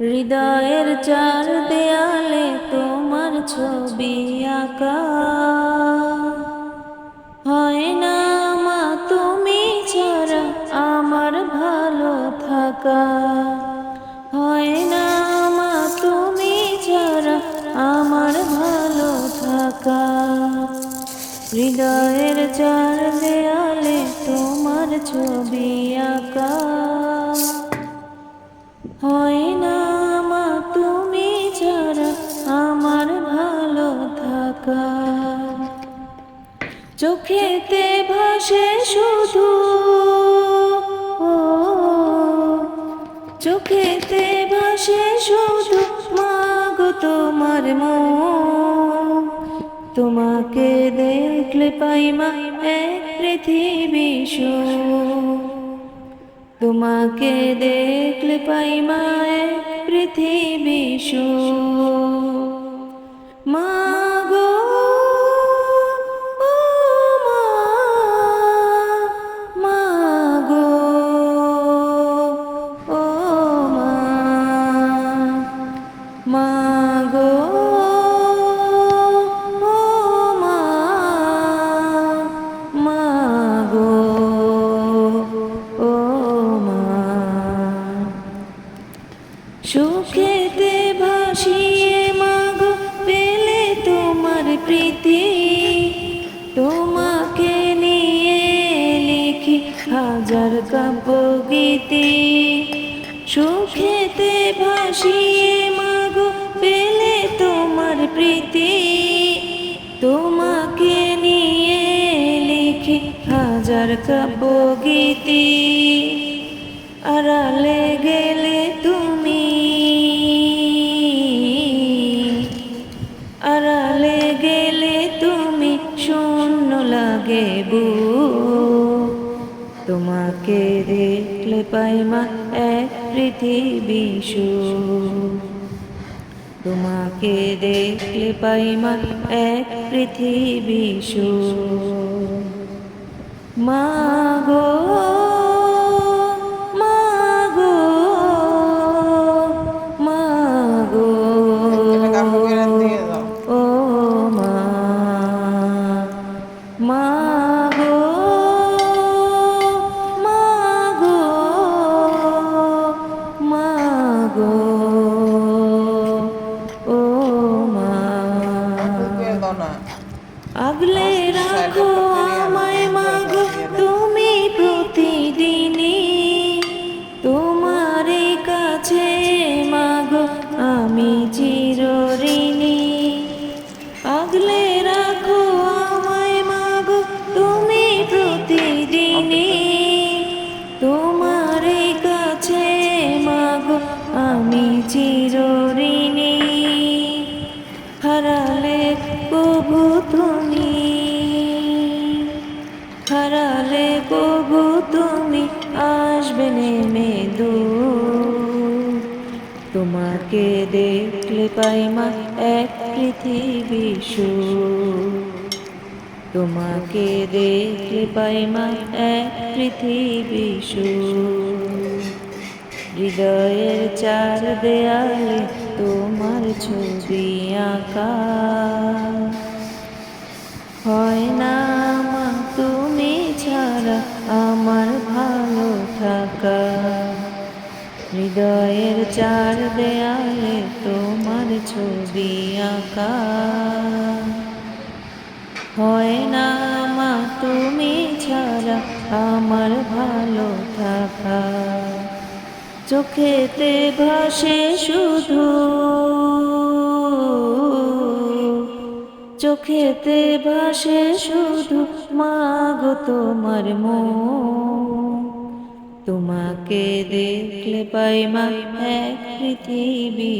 হৃদয়ের চার দেয়ালে তোমার ছবি আঁকা। হয় না মা, তুমি ছাড়া আমার ভালো থাকা। হয় না মা, তুমি ছাড়া আমার ভালো থাকা। হৃদয়ের চার দেয়ালে তোমার ছবি আঁকা। হয় চোখেতে ভাসে শুধু ও, চোখেতে ভাসে শুধু মাগো তোমার মন তোমাকে দেখলে পাই মা এক পৃথিবী সুখ। তোমাকে দেখলে পাই মা এক পৃথিবী সুখ। সুখেতে ভাসিয়ে মাগো পেলে তোমার প্রীতি। তোমাকে নিয়ে লিখি হাজার কাব্যগীতি সুখেতে ভাসিয়ে মাগো পেলে তোমার প্রীতি। তোমাকে নিয়ে লিখি হাজার কাব্যগীতি লাগে বু তোমাকে দেখলে পাই মা এক পৃথিবী। তোমাকে দেখলে পাই মা এক পৃথিবী। মা গো আগলে রাখো আমায় মাগো। তুমি প্রতিদিনই তোমার কাছে মাগো। আমি চিরঋণী। আগলে রাখো আমায় মাগো। তুমি প্রতিদিনই তোমার কাছে মাগো। আমি চিরঋণী। তুমি আসবে নেমে দু তোমাকে দেখলে পাই মা এক পৃথিবী। তোমাকে দেখলে পাই মা এক পৃথিবী। হৃদয়ের চার দেয়ালে তোমার ছবি আঁকা হৃদয়ের চার দেয়ালে তোমার ছবি আঁকা। হয় না মা, তুমি ছাড়া আমার ভালো থাকা। চোখেতে ভাসে শুধু চোখেতে ভাসে শুধু মাগো তোমার মন। তোমাকে দেখলে পাই মা এক পৃথিবী।